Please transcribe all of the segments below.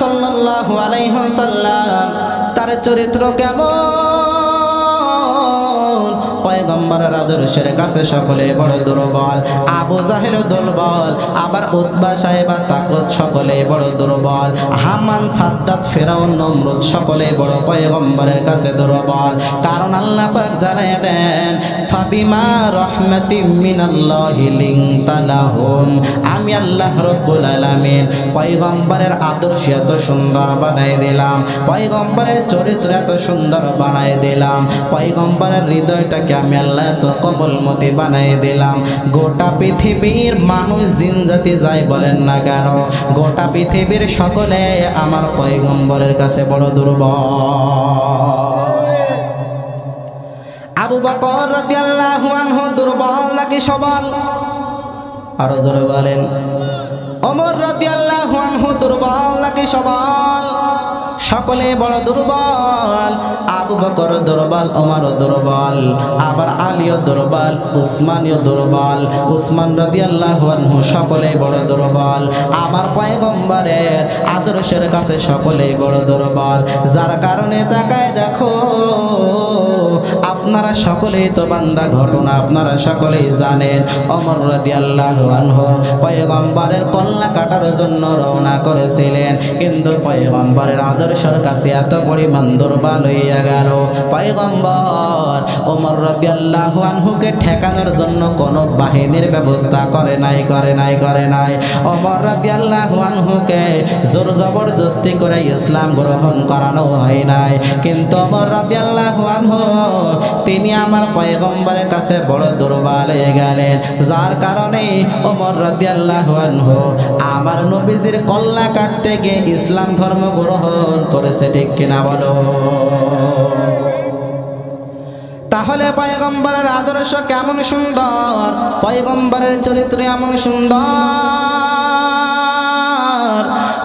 সাল্লাল্লাহু আলাইহি ওয়াসাল্লাম তার চরিত্র কেমন? পয়গম্বরের আদর্শের কাছে সকলে বড় দুর্বল। আবু দুর্বল, আবার উৎবা সাহেবা তাকত সকলে বড় দুর্বল। হামান সাদ্দাত নমরুদ সকলে বড় পয়গম্বরের কাছে দুর্বল। কারণ আল্লাহ পাক জানায় দেন, ফাবিমা আমি আল্লাহ রব্বুল আলামিন পয়গম্বরের আদর্শ এত সুন্দর বানাই দিলাম। পয়গম্বরের চরিত্র এত সুন্দর বানাই দিলাম। পয়গম্বরের হৃদয়টাকে আমি আল্লাহ এত কবলমতি বানাই দিলাম। গোটা পৃথিবীর মানুষ জিন জাতি যাই বলেন না কেন, গোটা পৃথিবীর সকলে আমার পয়গম্বরের কাছে বড় দুর্বল। আবু বকর রাদিয়াল্লাহু আনহু দুর্বল নাকি সবল? আরও জোরে বলেন। ওমর রাদিয়াল্লাহু আনহু দুর্বল নাকি সবল? সকলে বড় দুর্বল, আবু বকর দুর্বল ওমর দুর্বল, আবার আলীও দুর্বল, উসমানীয় দুর্বল, উসমান রাদিয়াল্লাহু আনহু সকলে বড় দুর্বল, আমার পয়গম্বরের আদর্শের কাছে সকলে বড় দুর্বল, যার কারণে তাকায় দেখো আপনারা সকলেই তো বান্দা, ঘটনা আপনারা সকলেই জানেন। অমর রাদিয়াল্লাহু আনহু পয়গম্বরের কল্লা কাটার জন্য রওনা করেছিলেন। কিন্তু পয়গম্বরের আদর্শের কাছে এত পরিমাণ দুর্বল হইয়া গেল। পয়গম্বর ওমর রাদিয়াল্লাহু আনহুকে ঠেকানোর জন্য কোনো বাহিনীর ব্যবস্থা করে নাই করে নাই করে নাই। ওমর রাদিয়াল্লাহু আনহুকে জোর জবরদস্তি করে ইসলাম গ্রহণ করানো হয় নাই। কিন্তু ওমর রাদিয়াল্লাহু আনহু তিনি আমার পয়গম্বরের কাছে বড় দুর্বল হয়ে গেলেন। যার কারণে ওমর রাদিয়াল্লাহু আনহু আমার নবীজির কল্লা কাটতে গিয়ে ইসলাম ধর্ম গ্রহণ করেছে, ঠিক কিনা বলো? তাহলে পয়গম্বরের আদর্শ কেমন সুন্দর? পয়গম্বরের চরিত্র এমন সুন্দর?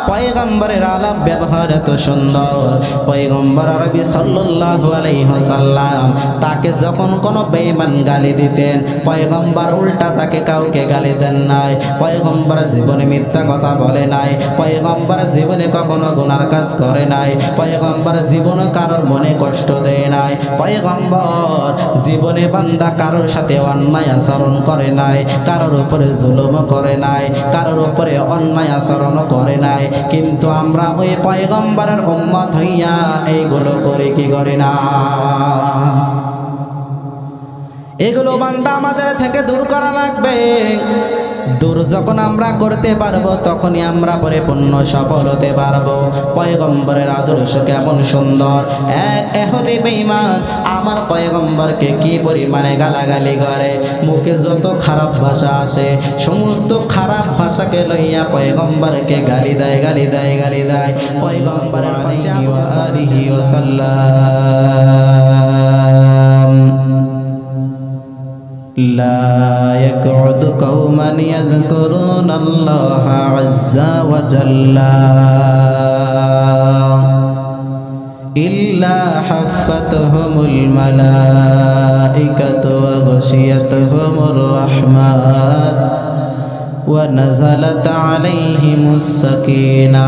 পয়গম্বরের আলাপ ব্যবহার এত সুন্দর। পয়গম্বর আরবি সাল্লাল্লাহু আলাইহি ওয়াসাল্লাম তাকে যখন কোনো বেঈমান গালি দিতেন, পয়গম্বর উল্টা তাকে কাউকে গালি দেন নাই। পয়গম্বর জীবনে মিথ্যা কথা বলে নাই। পয়গম্বর জীবনে কখনো গুনার কাজ করে নাই। পয়গম্বর জীবনে কারোর মনে কষ্ট দেয় নাই। পয়গম্বর জীবনে বান্দা কারোর সাথে অন্যায় আচরণ করে নাই, কারোর উপরে জুলুম করে নাই, কারোর উপরে অন্যায় আচরণ করে নাই। কিন্তু আমরা ওই পয়গম্বরের উম্মত হইয়া এইগুলো করে কি করি না? এগুলো বান্দা আমাদের থেকে দূর করা লাগবে। দূর যখন আমরা করতে পারব, তখনই আমরা পরিপূর্ণ সফল হতে পারব। পয়গম্বরের আদর্শ কেমন সুন্দর। এক এহদি বেঈমান, আমার পয়গম্বরকে কি পরিমাণে গালাগালি করে? মুখে যত খারাপ ভাষা আছে সমস্ত খারাপ ভাষাকে লইয়া পয়গম্বরকে গালি দেয় গালি দেয় গালি দেয়। পয়গম্বরের পাশে আলিহি ওয়াসাল্লাম لا يقعد قوما يذكرون الله عز وجل إلا حفتهم الملائكة وغشيتهم الرحمة ونزلت عليهم السكينة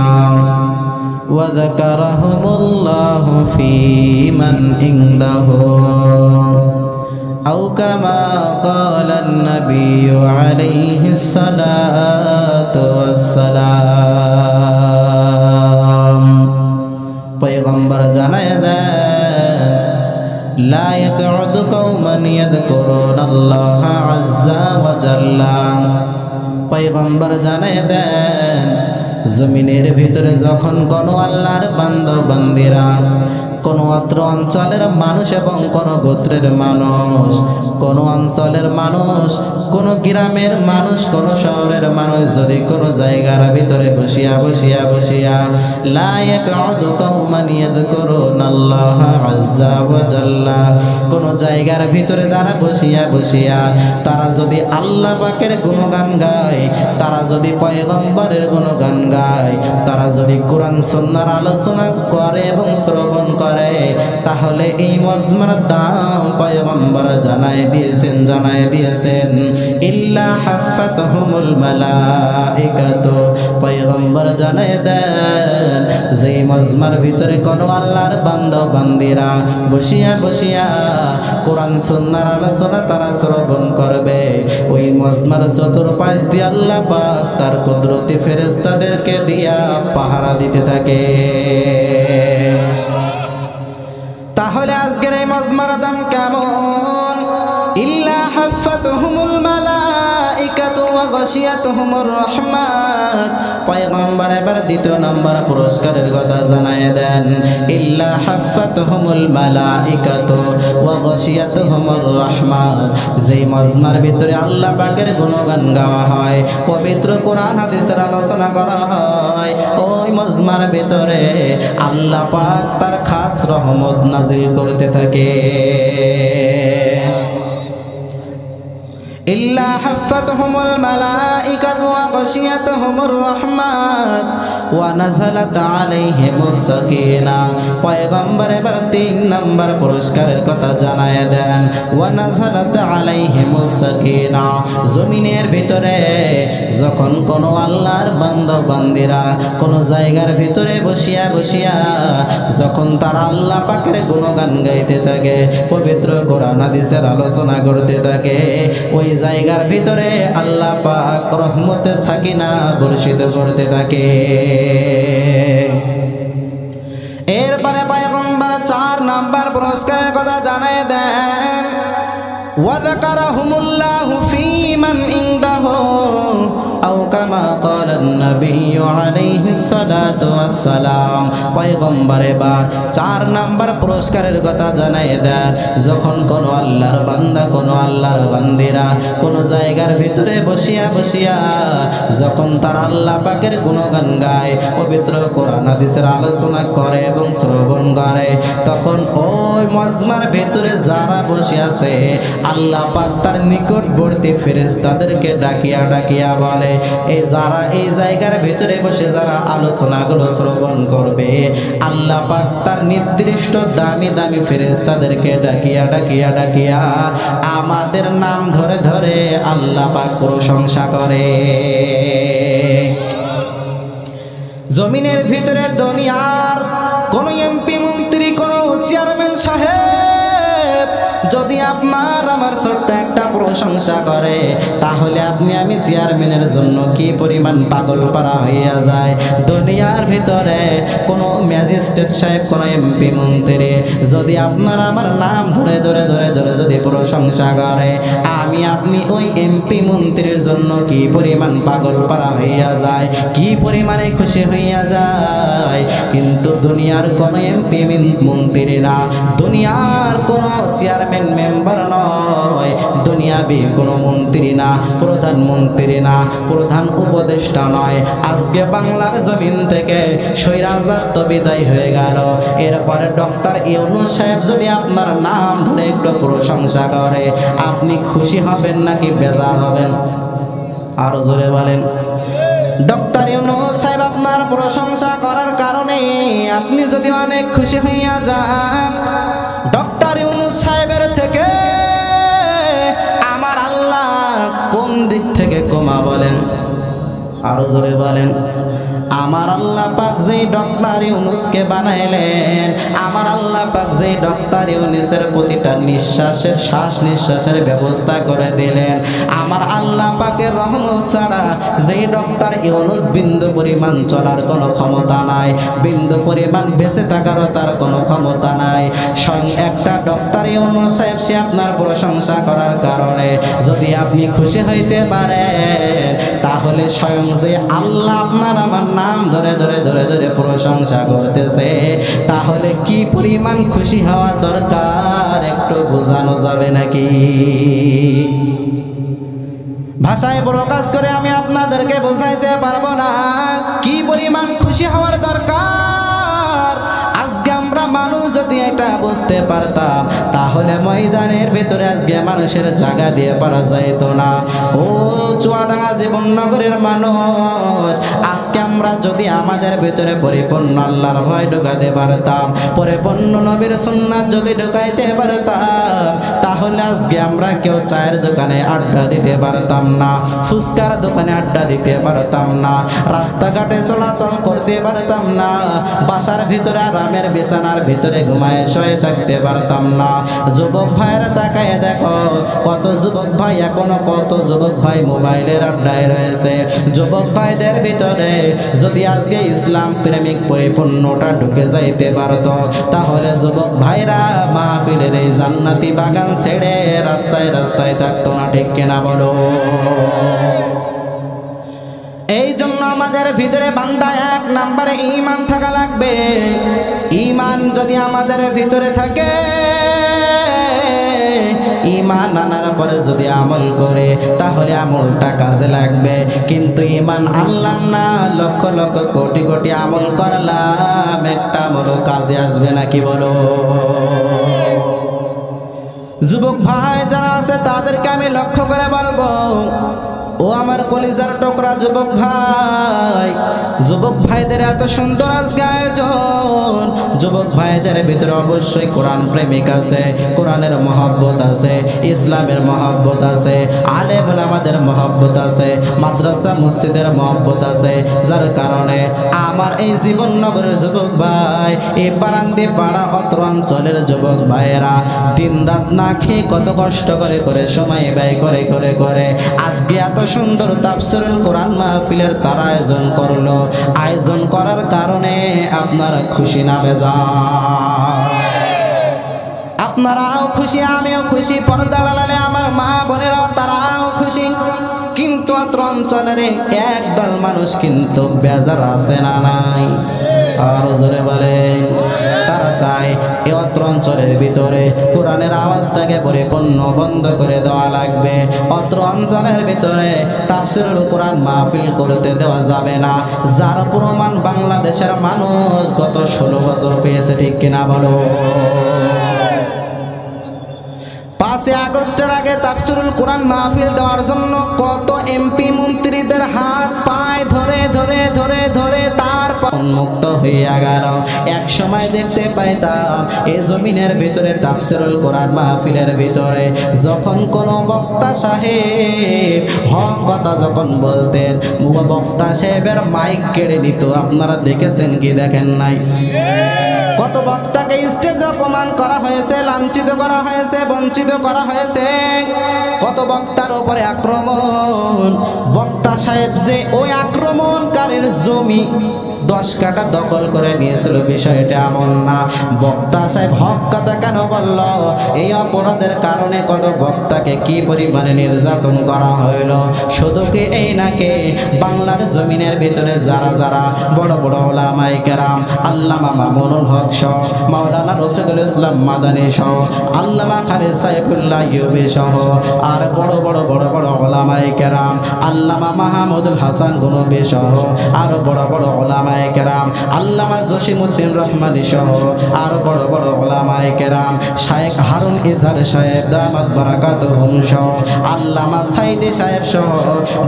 وذكرهم الله في من عنده أو كما قال النبي عليه الصلاة والسلام পয়গম্বর জানায় দেন لا يقعد قوما يذكرون الله عز وجل পয়গম্বর জানায় দেন জমিনের ভিতরে যখন কোনো আল্লাহর বান্দর বান্দিরা কোন অত্র অঞ্চলের মানুষ এবং কোন গোত্রের মানুষ, কোন অঞ্চলের মানুষ, কোন গ্রামের মানুষ, কোন শহরের মানুষ যদি কোন জায়গার ভিতরে বসিয়া বসিয়া বসিয়া লায়ক কৌমান ইয়াযকুরুন আল্লাহ আজ্জা ওয়া জাল্লা, কোন জায়গার ভিতরে তারা বসিয়া বসিয়া, তারা যদি আল্লাহ পাকের গুণগান গায়, তারা যদি পয়গম্বরের গুণগান গায়, তারা যদি কোরআন সুন্নাহর আলোচনা করে এবং শ্রবণ করে করে তাহলে এই মজমার দাম পয়গম্বর জানাই দিয়েছেন জানাই দিয়েছেন। ইল্লা হাফাতহুমুল মালাইকাতু, পয়গম্বর জানায় দেন যে মজমার ভিতরে কোন আল্লাহর বান্দা বান্দিরা বসিয়া বসিয়া কোরআন সুন্নাহর আলোচনা তারা শ্রবণ করবে। ওই মজমার চতুর্পাশ দিয়ে আল্লাহ পাক তার কুদরতি ফেরেস্তাদেরকে দিয়া পাহারা দিতে থাকে। দাম কেমন? ইল্লা হাফাতুহুমুল মালাইকাতু ওয়া গাশিয়াতুহুমুর রাহমান পয়গম্বর এবার দ্বিতীয় নম্বর পুরস্কারের কথা জানায় দেন। ইল্লা হাফাতুহুমুল মালাইকাতু ওয়া গাশিয়াতুহুমুর রাহমান যেই মজমার ভিতরে আল্লাহ পাকের গুণগান গাওয়া হয়, পবিত্র কোরআন হাদিসের আলোচনা করা হয়, ওই মজমার ভিতরে আল্লাহ পাক তার রহমত নাজিল করতে থাকে। إلا حفتهم الملائكة وغشيتهم الرحمن ونزلت عليهم السكينة পয়গম্বর এবার তিন নম্বর পুরস্কারের কথা জানায় দেন ওয়ানাজালাত আলাইহিমুস সাকিনা জমিনের ভিতরে যখন কোন আল্লাহর বান্দা বান্দিরা কোন জায়গার ভিতরে বসিয়া বসিয়া যখন তারা আল্লাহ পাকের গুণগান গাইতে থাকে পবিত্র কোরআন হাদিসের আলোচনা করতে থাকে ওই জায়গার ভিতরে আল্লাহ পাক রহমতে সাকিনা বর্ষিত করতে থাকে। এরপরে পায়গম্বর চার নাম্বার পুরস্কারের কথা জানাই দেন। ওয়াদা কারা পুরস্কারের কথা জানাই যখন কোন আল্লাহর বান্দা, কোন আল্লাহর বান্দিরা কোন জায়গার ভিতরে বসিয়া বসিয়া যখন তার আল্লাহ পাকের গায়, পবিত্র আলোচনা করে এবং শ্রবণ করে, তখন ওই মজমার ভিতরে যারা বসে আছে আল্লাহ পাক তার নিকটবর্তী ফেরেশতাদেরকে ডাকিয়া ডাকিয়া বলে এই যারা এই জায়গার ভিতরে বসে যারা আলোচনাগুলো শ্রবণ করবে, আল্লাহ পাক তার নির্দিষ্ট দামি দামি ফেরেশতাদেরকে ডাকিয়া ডাকিয়া ডাকিয়া আমাদের নাম ধরে ধরে আল্লাহ পাক প্রশংসা করে। জমিনের ভিতরে দুনিয়ার কোন এমপি, মন্ত্রী, কোন চেয়ারম্যান সাহেব যদি আপনার, আমার ছোট্ট একটা প্রশংসা করে, তাহলে আপনি আমি চেয়ারম্যানের জন্য কি পরিমাণ পাগল পারা হইয়া যায়? দুনিয়ার ভিতরে কোন ম্যাজিস্ট্রেট সাহেব, কোন এমপি মন্ত্রী যদি আপনার আমার নাম ধরে ধরে ধরে ধরে যদি প্রশংসা করে, আমি আপনি ওই এমপি মন্ত্রীর জন্য কি পরিমাণ পাগল পারা হইয়া যায়? কি পরিমাণে খুশি হইয়া যায়? কিন্তু দুনিয়ার কোন এমপি মন্ত্রী না দুনিয়ার কোন চেয়ারম্যান মেম্বার নয়। দুনিয়াবি কোনো মন্ত্রী না প্রধানমন্ত্রী না, প্রধান উপদেষ্টা নয়। আজকে বাংলার জমিন থেকে স্বৈরাজাত বিদায় হয়ে গেল। এরপরে ডক্টর ইউনুস সাহেব যদি আপনার নাম ধরে একটু প্রশংসা করে, আপনি খুশি হবেন নাকি বেজার হবেন? আরও জোরে বলেন। ডক্টর ইউনুস সাহেব আপনার প্রশংসা কারণে আপনি যদি অনেক খুশি হইয়া যান, ডক্টর ইউনুস সাহেবের থেকে আমার আল্লাহ কোন দিক থেকে কমা বলেন? আরও জোরে বলেন। আমার আল্লাহ পাক যেই ডক্টর ইউনুসকে বানাইলেন, আমার আল্লাহ পাক যেই ডক্টর ইউনুসের প্রতিটা নিঃশ্বাসের শ্বাস নিঃশ্বাসের ব্যবস্থা করে দিলেন। আমার আল্লাহ পাকের রহমত ছাড়া যেই ডক্টর ইউনুস বিন্দু পরিমাণ চলার কোনো ক্ষমতা নাই, বিন্দু পরিমাণ বেঁচে থাকারও তার কোনো ক্ষমতা নাই। স্বয়ং একটা ডক্টর ইউনুস সাহেব, সে আপনার প্রশংসা করার কারণে যদি আপনি খুশি হইতে পারেন, তাহলে স্বয়ং যে আল্লাহ আপনার আমার নাম ধরে ধরে ধরে ধরে প্রশংসা করতেছে। তাহলে কি পরিমাণ খুশি হওয়া দরকার? একটু বোঝানো যাবে নাকি? ভাষায় প্রকাশ করে আমি আপনাদেরকে বোঝাইতে পারব না। কি পরিমাণ খুশি হওয়ার দরকার? বুঝতে পারতাম, তাহলে ময়দানের ভিতরে আজকে মানুষের জায়গা দিয়ে পারা যাইত না। ও চুয়াডাঙ্গা জীবননগরের মানুষ, আজকে আমরা যদি আমাদের ভিতরে পরিপূর্ণ আল্লাহর ভয় ঢুকাতে পারতাম, পরিপূর্ণ নবীর সুন্নাত যদি ঢুকাইতে পারতাম, তাহলে আজকে আমরা কেউ চায়ের দোকানে আড্ডা দিতে পারতাম না, ফুচকার দোকানে আড্ডা দিতে পারতাম না, রাস্তাঘাটে চলাচল করতে পারতাম না, বাসার ভিতরে আরামের বিছানার ভিতরে ঘুমায় শুয়ে থাকতে পারতাম না। যুবক ভাইয়ের তাকায় দেখো, কত যুবক ভাই, এখনও কত যুবক ভাই মোবাইলের আড্ডায় রয়েছে। যুবক ভাইদের ভিতরে যদি আজকে ইসলাম প্রেমিক পরিপূর্ণটা ঢুকে যাইতে পারতো, তাহলে যুবক ভাইরা মাহফিলের এই জান্নাতি বাগান ছেড়ে রাস্তায় রাস্তায় থাকতো না, ঠিক কিনা বলো? এই জন্য আমাদের ভিতরে বান্দা এক নাম্বারে ইমান থাকা লাগবে। ইমান যদি আমাদের ভিতরে থাকে ইমান আনার পরে যদি আমল করে, তাহলে আমলটা কাজে লাগবে। কিন্তু ইমান আনলাম না, লক্ষ লক্ষ কোটি কোটি আমল করলাম, একটা আমলও কাজে আসবে নাকি বলো? যুবক ভাই যারা আছে, তাদেরকে আমি লক্ষ্য করে বলব ও আমার কলিজার টুকরা যুবক ভাই, যুবক ভাইদের এত সুন্দর আজকে আয়োজন। যুবক ভাইদের ভিতরে অবশ্যই কোরআন প্রেমিক আছে, কোরআনের মহব্বত আছে, ইসলামের মহব্বত আছে আলেম আমাদের মহব্বত আছে, মাদ্রাসা মসজিদের মহব্বত আছে। যার কারণে আমার এই জীবননগরের যুবক ভাই, এই বারান্দি পাড়া অত্র অঞ্চলের যুবক ভাইয়েরা দিন রাত না খেয়ে কত কষ্ট করে করে, সময় ব্যয় করে করে করে, আজকে এত সুন্দর তাফসিরুল কোরআন মাহফিলের তারা আয়োজন করল। আয়োজন করার কারণে আপনারা খুশি না বেজা আপনারাও খুশি, আমিও খুশি। পর্দা লাগালে আমার মা বোনেরাও, তারাও খুশি। কিন্তু অত্র অঞ্চলের একদল মানুষ কিন্তু বেজার আছে না নাই? আরও জোরে তারা চায়। এই অত্র অঞ্চলের ভিতরে কোরআনের আওয়াজটাকে পরিপূর্ণ বন্ধ করে দেওয়া লাগবে। অত্র অঞ্চলের ভিতরে তাফসিরুল কোরআন মাহফিল করতে দেওয়া যাবে না। যার প্রমাণ বাংলাদেশের মানুষ গত ষোলো বছর পেয়েছে, ঠিক কিনা বলো? তাফসিরুল কোরআন মাহফিল দেওয়ার জন্য কত এমপি মন্ত্রীদের হাত পায়ে ধরে ধরে ধরে ধরে তার উন্মুক্ত হইয়া গেল। এক সময় দেখতে পাইতাম এ জমিনের ভিতরে তাফসিরুল কোরআন মাহফিলের ভিতরে যখন কোন বক্তা সাহেব হক কথা যখন বলতেন বক্তা সাহেবের মাইক কেড়ে নিত। আপনারা দেখেছেন কি দেখেন নাই? কত বক্তাকে স্টেজ অপমান করা হয়েছে, লাঞ্ছিত করা হয়েছে, বঞ্চিত করা হয়েছে। কত বক্তার উপরে আক্রমণ? বক্তা সাহেব যে ওই আক্রমণকারীর জমি দশ কাটা দখল করে নিয়েছিল। বিষয়টা এমন না। বক্তা সাহেব হক কথা কেন বলল? এই অপরাধের কারণে কত বক্তাকে কি পরিমাণে নির্যাতন করা হইল? শুধু কি এই নাকি? বাংলার জমিনের ভিতরে যারা যারা বড় বড় ওলামাই কেরাম, আল্লামা মামুনুল হক সহ, মাওলানা রফিকুল ইসলাম মাদানী সহ, আল্লামা খালিদ সাইফুল্লাহ ইউবি সহ, আর বড় বড় বড় বড় ওলামাই কেরাম, আল্লামা মাহমুদুল হাসান গুনবি সহ, আর বড় বড় ওলামাই কেরাম আল্লামা জসিমউদ্দিন রহমানি সহ আর বড় বড় ওলামাই কেরাম শায়েখ হারুন ইজহার সাহেব, দামাত বারাকাতুহুম সহ, আল্লামা সাইদি সাহেব সহ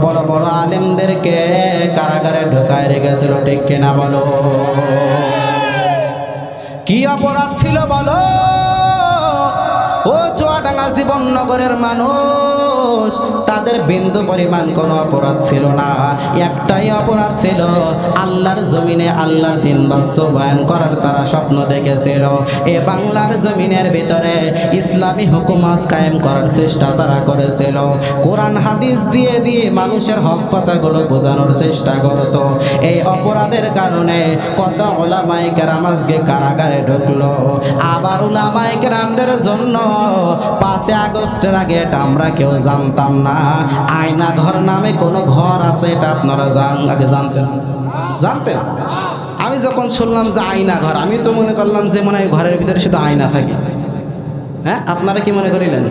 বড় বড় আলেমদেরকে কারাগারে ঢোকায় রেখেছিল, ঠিক কিনা বলো? কি অপরাধ ছিল বলো? ও চুয়াডাঙ্গা জীবননগরের মানুষ তাদের বিন্দু পরিমাণ কোনো অপরাধ ছিল না। একটাই অপরাধ ছিল, আল্লাহর জমিনে আল্লাহর দিন বাস্তবায়ন করার তারা স্বপ্ন দেখেছিল। এ বাংলার জমিনের ভিতরে ইসলামী হুকুমত কায়েম করার চেষ্টা তারা করেছিল। কোরআন, হাদিস দিয়ে দিয়ে মানুষের হক কথাগুলো বোঝানোর চেষ্টা করত। এই অপরাধের কারণে কত ওলামাই কেরাম আজকে কারাগারে ঢুকলো। আবার ওলামাই কেরামদের জন্য পাঁচই আগস্টের আগে আমরা কেউ জানতাম না। আয়না ঘর নামে কোনো ঘর আছে, এটা আপনারা জান আগে জানতেন। জানতেন? আমি যখন শুনলাম যে আয়না ঘর, আমি তো মনে করলাম যে মনে হয় ঘরের ভিতরে শুধু আয়না থাকে। হ্যাঁ আপনারা কি মনে করিলেন?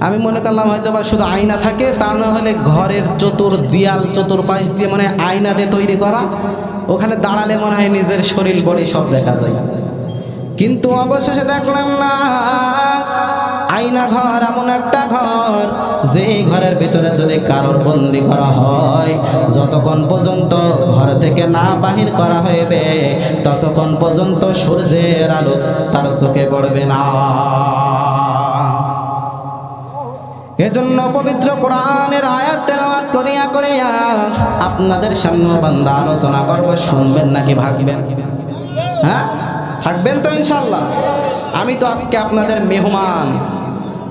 আমি মনে করলাম হয়তো বা শুধু আয়না থাকে, তা না হলে ঘরের চতুর দিয়াল চতুর পাশ দিয়ে মানে আয়না দিয়ে তৈরি করা। ওখানে দাঁড়ালে মনে হয় নিজের শরীর, বডি সব দেখা যায়। কিন্তু অবশেষে দেখলাম না। আইনা ঘর এমন একটা ঘর, যে ঘরের ভিতরে যদি কারোর বন্দি করা হয়, যতক্ষণ পর্যন্ত ঘর থেকে না বাহির করা হইবে, ততক্ষণ পর্যন্ত সূর্যের আলো তার চোখে পড়বে না। এজন্য পবিত্র কোরআনের আয়াত তেলাওয়াত করিয়া করিয়া আপনাদের সামনে বান্দা আলোচনা করব, শুনবেন নাকি ভাগবেন? হ্যাঁ? থাকবেন তো ইনশাল্লাহ আমি তো আজকে আপনাদের মেহমান।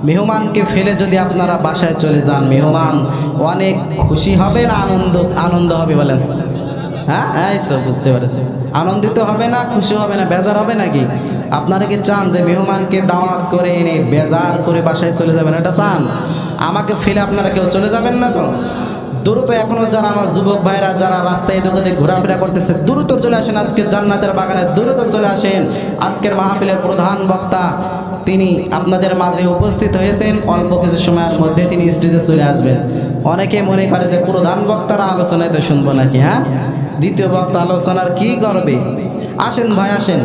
মেহমানকে ফেলে যদি আপনারা বাসায় চলে যান, মেহমান অনেক খুশি হবে না আনন্দ আনন্দ হবে বলেন? হ্যাঁ? এই তো বুঝতে পেরেছি। আনন্দিত হবে না, খুশি হবে না, বেজার হবে নাকি? আপনারা কি চান যে মেহমানকে দাওয়াত করে এনে বেজার করে বাসায় চলে যাবেন? এটা চান? আমাকে ফেলে আপনারা কেউ চলে যাবেন না তো? দ্রুত এখনও যারা আমার যুবক ভাইরা, যারা রাস্তায় দোকানে ঘোরাফেরা করতেছে, দ্রুত চলে আসেন আজকে জান্নাতের বাগানে, দ্রুত চলে আসেন। আজকের মাহফিলের প্রধান বক্তা তিনি আপনাদের মাঝে উপস্থিত হয়েছেন। অল্প কিছু সময়ের মধ্যে তিনি স্টেজে চলে আসবেন। অনেকে মনে করে যে প্রধান বক্তারা আলোচনায় তো শুনব নাকি হ্যাঁ? দ্বিতীয় বক্তা আলোচনার কি করবে আসেন ভাই, আসেন।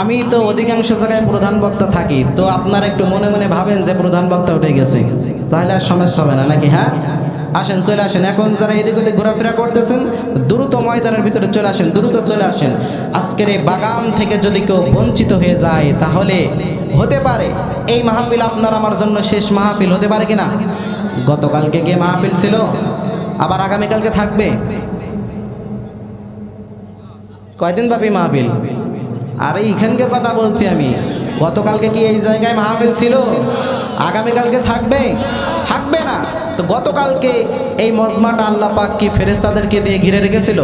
আমি তো অধিকাংশ জায়গায় প্রধান বক্তা থাকি, তো আপনারা একটু মনে মনে ভাবেন যে প্রধান বক্তা উঠে গেছে। তাহলে আর সমস্যা হবে না, নাকি হ্যাঁ? আসেন, চলে আসেন। এখন যারা এদিক ওদিক ঘোরাফেরা করতেছেন, দ্রুত ময়দানের ভিতরে চলে আসেন, দ্রুত চলে আসেন। আজকের এই বাগান থেকে যদি কেউ বঞ্চিত হয়ে যায়, তাহলে হতে পারে এই মাহফিল আপনার আমার জন্য শেষ মাহফিল, হতে পারে কিনা? গতকালকে গিয়ে মাহফিল ছিল, আবার আগামীকালকে থাকবে। কয়দিন ব্যাপী মাহফিল? আর এইখানকার কথা বলছি আমি। গতকালকে কি এই জায়গায় মাহফিল ছিল? আগামীকালকে থাকবে? থাকবে। তো গতকালকে এই মজমাটা আল্লাহ পাক কি ফেরেস্তাদেরকে দিয়ে ঘিরে রেখেছিল?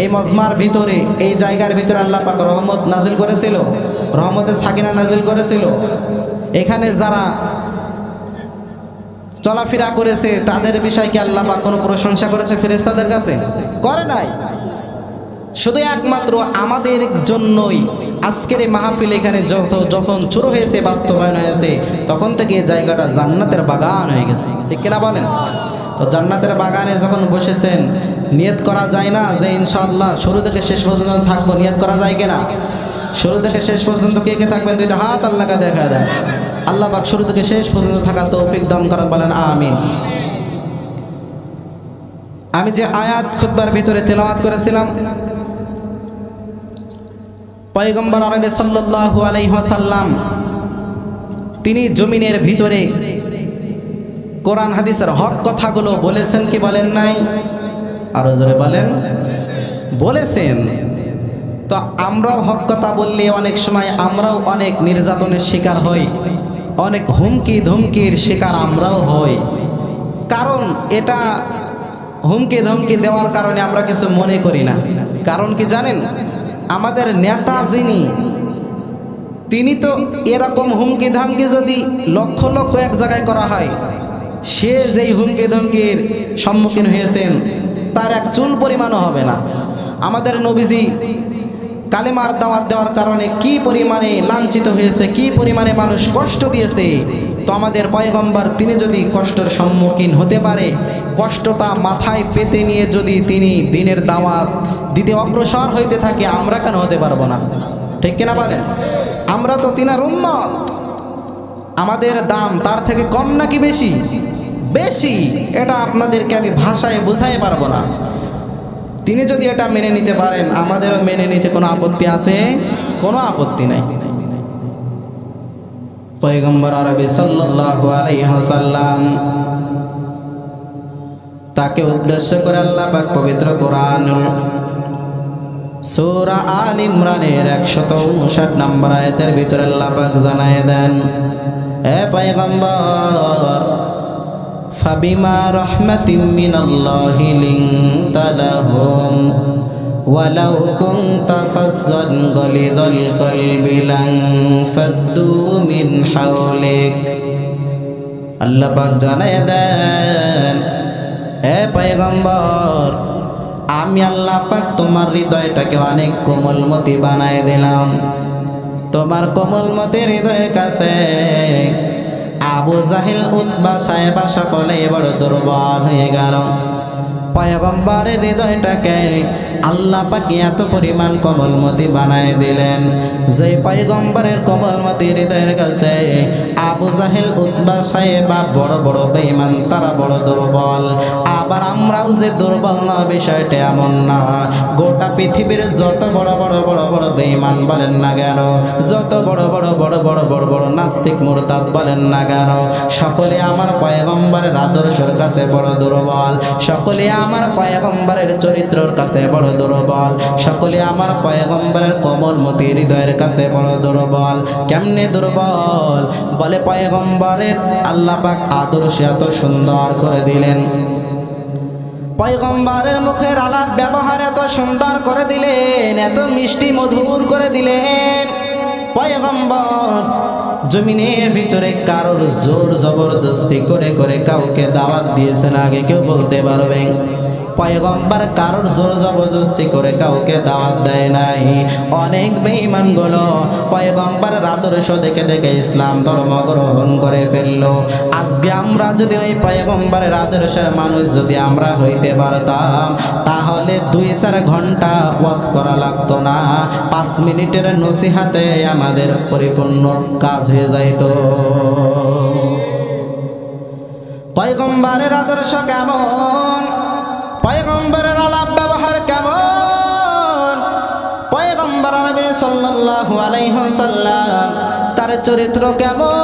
এই মজমার ভিতরে, এই জায়গার ভিতরে আল্লাহ পাক রহমত নাজিল করেছিল? রহমতের সাকিনা নাজিল করেছিল? এখানে যারা চলাফেরা করেছে, তাদের বিষয় কি আল্লাহ পাক কোনো প্রশংসা করেছে ফেরেস্তাদের কাছে? করে নাই। শুধু একমাত্র আমাদের জন্যই আজকের এই মাহফিল এখানে যত যখন শুরু হয়েছে, বাস্তবায়ন হয়েছে, তখন থেকে এই জায়গাটা জান্নাতের বাগান হয়ে গেছে। ঠিক কিনা বলেন? তো জান্নাতের বাগানে যখন বসেছেন, নিয়ত করা যায় না যে ইনশাআল্লাহ শুরু থেকে শেষ পর্যন্ত থাকব। নিয়ত করা যায় কিনা? শুরু থেকে শেষ পর্যন্ত কে কে থাকবেন? দুইটা হাত আল্লাহকে দেখা দেয় আল্লাহ পাক শুরু থেকে শেষ পর্যন্ত থাকা তৌফিক দান করেন, বলেন আমিন। আমি যে আয়াত খুতবার ভিতরে তেলাওয়াত করেছিলাম পয়গম্বর আরবে সাল্লাল্লাহু আলাইহি ওয়াসাল্লাম, তিনি জমিনের ভিতরে কোরআন হাদিসের হক কথাগুলো বলেছেন কি বলেন নাই? আরও জোরে বলেন। বলেছেন। তো আমরাও হক কথা বললে অনেক সময় আমরাও অনেক নির্যাতনের শিকার হই, অনেক হুমকি ধমকির শিকার আমরাও হই। কারণ এটা হুমকি ধমকি দেওয়ার কারণে আমরা কিছু মনে করি না। কারণ কি জানেন? আমাদের নেতা যিনি, তিনি তো এরকম হুমকি ধামকি যদি লক্ষ লক্ষ এক জায়গায় করা হয়, সে যেই হুমকি ধমকির সম্মুখীন হয়েছেন, তার এক চুল পরিমাণও হবে না। আমাদের নবীজি কালেমার দাওয়াত দেওয়ার কারণে কি পরিমাণে লাঞ্ছিত হয়েছে, কি পরিমাণে মানুষ কষ্ট দিয়েছে, তো আমাদের পয়গম্বর, তিনি যদি কষ্টের সম্মুখীন হতে পারে কষ্টটা মাথায় পেতে নিয়ে যদি তিনি দিনের দাওয়াত দিতে অগ্রসর হইতে থাকে, আমরা কেন হতে পারব না? ঠিক কিনা বলেন? আমরা তো তিনার উন্মত আমাদের দাম তার থেকে কম নাকি বেশি? বেশি। এটা আপনাদেরকে আমি ভাষায় বোঝাই পারব না। তিনি যদি এটা মেনে নিতে পারেন, আমাদেরও মেনে নিতে কোনো আপত্তি আছে? কোনো আপত্তি নাই। পয়গম্বর আরবি সাল্লাল্লাহু আলাইহি ওয়াসাল্লাম তাকে উদ্দেশ্য করে আল্লাহ পাক পবিত্র কোরআন সূরা আল ইমরানের 159 নম্বর আয়াতের ভিতরে আল্লাহ পাক জানায় দেন এ পয়গম্বর فبما رحمة من الله لنت لهم ولو كنت فظا غلظ القلب لانفضوا من حولك আল্লাহ পাক জানায় দেন এ পয়গম্বর, আমি আল্লাহ পাক তোমার হৃদয়টাকে অনেক কোমলমতি বানায় দিলাম। তোমার কোমলমতি হৃদয়ের কাছে আবু জাহিল উৎবা সাহেবা সকলে বড় দুর্বল হয়ে গেল। পয়গম্বরের হৃদয়টাকে আল্লাহ পাকি এত পরিমাণ কমলমতি বানায় দিলেন। যে পয়গম্বরের কমলমতি হৃদয়ের কাছে আবু জাহেল উদ্বা সাহেবা বড় বড় বেঈমান, তারা বড় দুর্বল। আবার আমরাও যে দুর্বল না, বিষয়টা এমন না। গোটা পৃথিবীর যত বড় বড় বড় বড় বেঈমান বলেন না কেন, যত বড় বড় বড় বড় বড় বড় নাস্তিক মুরতাদ বলেন না কেন, সকলে আমার পয়গম্বরের আদর্শের কাছে বড় দুর্বল। সকলে আমার পয়গম্বরের চরিত্রের কাছে বড় দুর্বল। সকলে আমার পয়গম্বরের কোমলমতি হৃদয়ের কাছে বড় দুর্বল। কেমনে দুর্বল? বলে পয়গম্বরের আল্লাহ পাক আদর্শ এত সুন্দর করে দিলেন। পয়গম্বরের মুখের আলাপ ব্যবহার এত সুন্দর করে দিলেন, এত মিষ্টি মধুর করে দিলেন। পয়গম্বর জমিনের ভিতরে কারোর জোর জবরদস্তি করে করে কাউকে দাওয়াত দিয়েছেন আগে কেউ বলতে পারবেন পয়গম্বর কারোর জোর জবরদস্তি করে কাউকে দাওয়াত দেয় নাই। অনেক বেঈমানগুলো পয়গম্বরের আদর্শ দেখে দেখে ইসলাম ধর্ম গ্রহণ করে ফেলল। আজকে আমরা যদি ওই পয়গম্বরের আদর্শের মানুষ যদি আমরা হইতে পারতাম, তাহলে দুই চার ঘণ্টা ওয়াজ করা লাগতো না। পাঁচ মিনিটের নসিহাতে আমাদের পরিপূর্ণ কাজ হয়ে যাইতো। পয়গম্বরের আদর্শ কেমন? পয়গম্বরের আলাপ ব্যবহার কেমন? পয়গম্বর নবী সাল্লাল্লাহু আলাইহি সাল্লাম তার চরিত্র কেমন?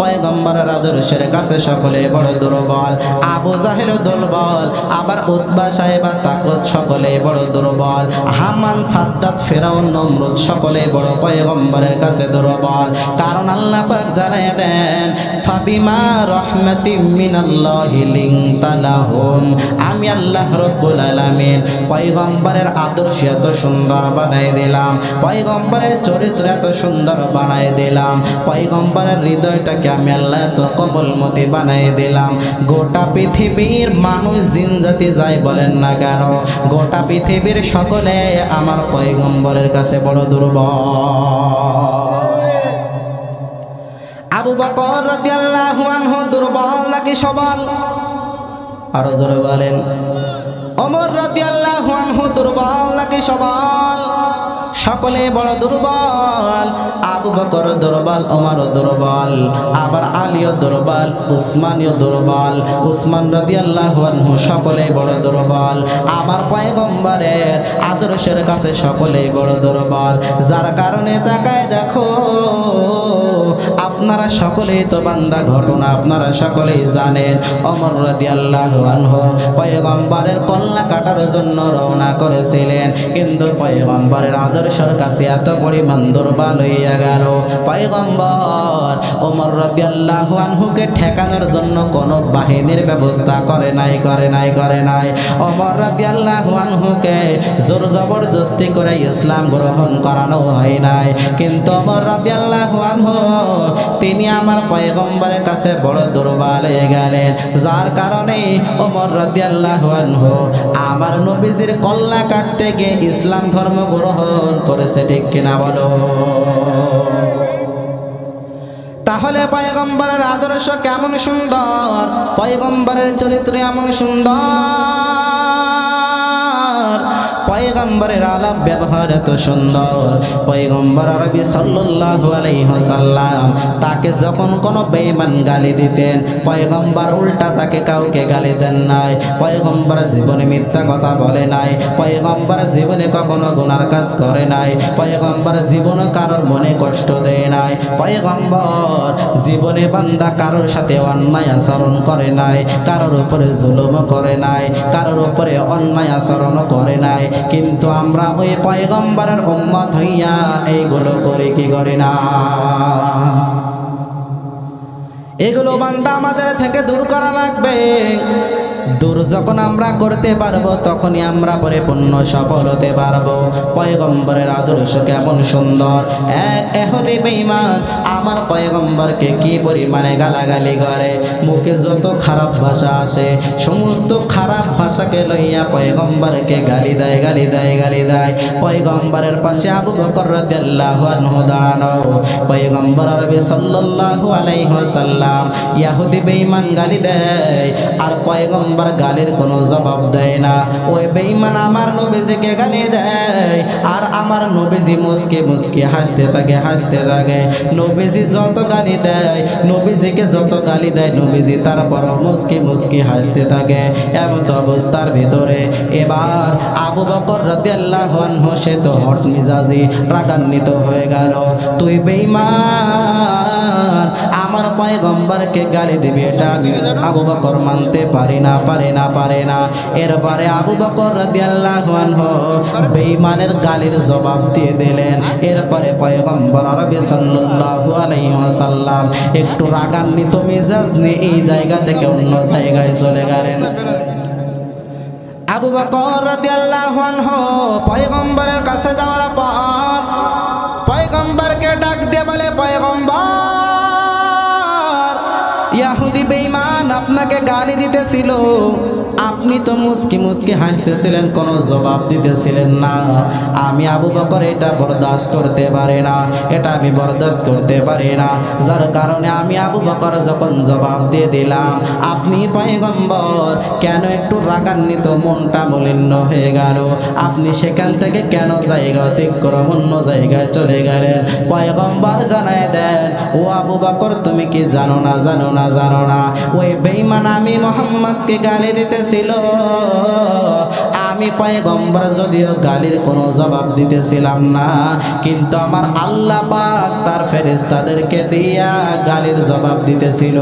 পয়গম্বরের আদর্শের কাছে সকলে বড় দুর্বল, আবু জাহের দুর্বল আবার উতবা সাহেবা তাকত সকলে বড় দুর্বল। হামান সাদ্দাত ফেরাউন নমরুদ সকলে বড় পয়গম্বরের কাছে দুর্বল। কারণ আল্লাহ পাক জানাই দেন, ফাবিমা রহমাতি মিনাল্লাহি লিনতা লাহুম। আমি আল্লাহ রব্বুল আলামিন পয়গম্বরের আদর্শ এত সুন্দর বানাই দিলাম, পয়গম্বরের চরিত্র এত সুন্দর বানাই দিলাম, পয়গম্বরের হৃদয়টাকে আমি আল্লাহ এত কবলমতি বানাই দিলাম। গোটা পৃথিবীর মানুষ জিন জাতি যাই বলেন না কেন, গোটা পৃথিবীর সকলে আমার পয়গম্বরের কাছে বড় দুর্বল। আবু বকর রাদিয়াল্লাহু আনহু দুর্বল নাকি সবল? আরও জোরে বলেন, ওমর রাদিয়াল্লাহু আনহু দুর্বল নাকি সবল? সকলে বড় দুর্বল, আবু বকর দুর্বল, ওমারও দুর্বল, আবার আলীও দুর্বল, উসমানীয় দুর্বল, উসমান রদি আনহু সকলে বড় দুর্বল, আমার পয়গম্বরের আদর্শের কাছে সকলেই বড় দুর্বল, যার কারণে তাকায় দেখো আপনারা সকলেই তো বান্দা, ঘটনা আপনারা সকলেই জানেন। অমর রাদি আল্লাহ পয়গম্বরের কল্লা কাটার জন্য রওনা করেছিলেন, কিন্তু পয়গম্বরের আদর্শের কাছে এত পরিমাণ দুর্বল হইয়া গেল। পয়গম্বর ওমর রাদি আল্লাহ আনহুকে ঠেকানোর জন্য কোনো বাহিনীর ব্যবস্থা করে নাই করে নাই করে নাই। অমর রাদি আল্লাহ আনহুকে জোর জবরদস্তি করে ইসলাম গ্রহণ করানো হয় নাই। কিন্তু অমর রাদি আল্লাহ আনহু তিনি আমার পয়গম্বরের কাছে বড় দুর্বল হয়ে গেলেন। যার কারণে ওমর রাদিয়াল্লাহু আমার নবীজির কল্লা কাটতে গিয়ে ইসলাম ধর্ম গ্রহণ করেছে, ঠিক কিনা বলো? তাহলে পয়গম্বরের আদর্শ কেমন সুন্দর? পয়গম্বরের চরিত্র এমন সুন্দর? পয়গম্বরের আলাপ ব্যবহার এত সুন্দর। পয়গম্বর আরবি সাল্লাল্লাহু আলাইহি ওয়াসাল্লাম তাকে যখন কোনো বেঈমান গালি দিতেন, পয়গম্বর উল্টা তাকে কাউকে গালি দেন নাই। পয়গম্বর জীবনে মিথ্যা কথা বলে নাই। পয়গম্বর জীবনে কখনো গুনার কাজ করে নাই। পয়গম্বর জীবনে কারোর মনে কষ্ট দেয় নাই। পয়গম্বর জীবনে বান্দা কারোর সাথে অন্যায় আচরণ করে নাই। কারোর উপরে জুলুম করে নাই। কারোর উপরে অন্যায় আচরণ করে নাই। কিন্তু আমরা ওই পয়গম্বরের উম্মত হইয়া এইগুলো করে কি করি না? এগুলো বান্দা আমাদের থেকে দূর করা লাগবে। দূর যখন আমরা করতে পারব, তখনই আমরা পরিপূর্ণ সফল হতে পারব। পয়গম্বরের আদর্শ কেমন সুন্দর? এক এহদি বেঈমান, আমার পয়গম্বরকে কি পরিমাণে গালাগালি করে? মুখে যত খারাপ ভাষা আছে সমস্ত খারাপ ভাষাকে লইয়া পয়গম্বরকে গালি দেয় গালি দেয় গালি দেয়। পয়গম্বরের পাশে আবু বকর রাদিয়াল্লাহু আনহু দাঁড়ানো। পয়গম্বর আরবি সাল্লাল্লাহু আলাইহি ওয়াসাল্লাম ইহুদি বেঈমান গালি দেয়। আর পয়গম্বর গালির কোনো জবাব দেয় না। ওই বেঈমান আমার নবীজিকে গালি দেয় আর আমার নবীজি মুসকে মুসকে হাসতে থাকে হাসতে থাকে। নবীজি যত গালি দেয়, নবীজিকে যত গালি দেয়, নবীজি তারপর মুসকে মুসকে হাসতে থাকে। এমন তো অবস্থার ভিতরে এবার আবু বকর রাদিয়াল্লাহু আনহু, সে তো হট মিজাজি রাগান্বিত হয়ে গেল। তুই বেঈমান আমার পয়গম্বরকে গালি দিবি, এটা আবু বকর মানতে পারি না, পারে না পারে না। এরপরে আবু বকর রাদিয়াল্লাহু আনহু গালির জবাব দিয়ে দিলেন। এরপরে পয়গম্বর আরবি সাল্লাল্লাহু আলাইহি একটু রাগান্বিত মেজাজ নিয়ে এই জায়গা থেকে অন্য জায়গায় চলে গেলেন। আবু বকর রাদিয়াল্লাহু আনহু পয়গম্বরের কাছে যাওয়ার পর পয়গম্বরকে ডাক দিয়ে বলে, পয়গম্বর ইয়াহুদি বেঈমান আপনাকে গালি দিতেছিল। আপনি তো মুস্কি মুস্কি হাসতেছিলেন, কোনো জবাব দিতেছিলেন না। আমি আবু বকর এটা বরদাস্ত করতে পারে না, এটা আমি বরদাস্ত করতে পারি না। যার কারণে আমি আবু বকর যখন জবাব দিয়ে দিলাম, আপনি পয়গম্বর, কেন একটু রাগান্বিত, মনটা মলিন্য হয়ে গেল। আপনি সেখান থেকে কেন জায়গা অতিক্রম অন্য জায়গায় চলে গেলেন? পয়গম্বর জানায় দেন ও আবু বাকর, তুমি কি জানো না জানো না জানো না? ওই বেইমান আমি মোহাম্মদকে গালি দিতেছিল। আমি পয়গম্বর যদিও গালির কোনো জবাব দিতেছিলাম না, কিন্তু আমার আল্লাহ পাক তার ফেরেশতাদেরকে দিয়া গালির জবাব দিতেছিল।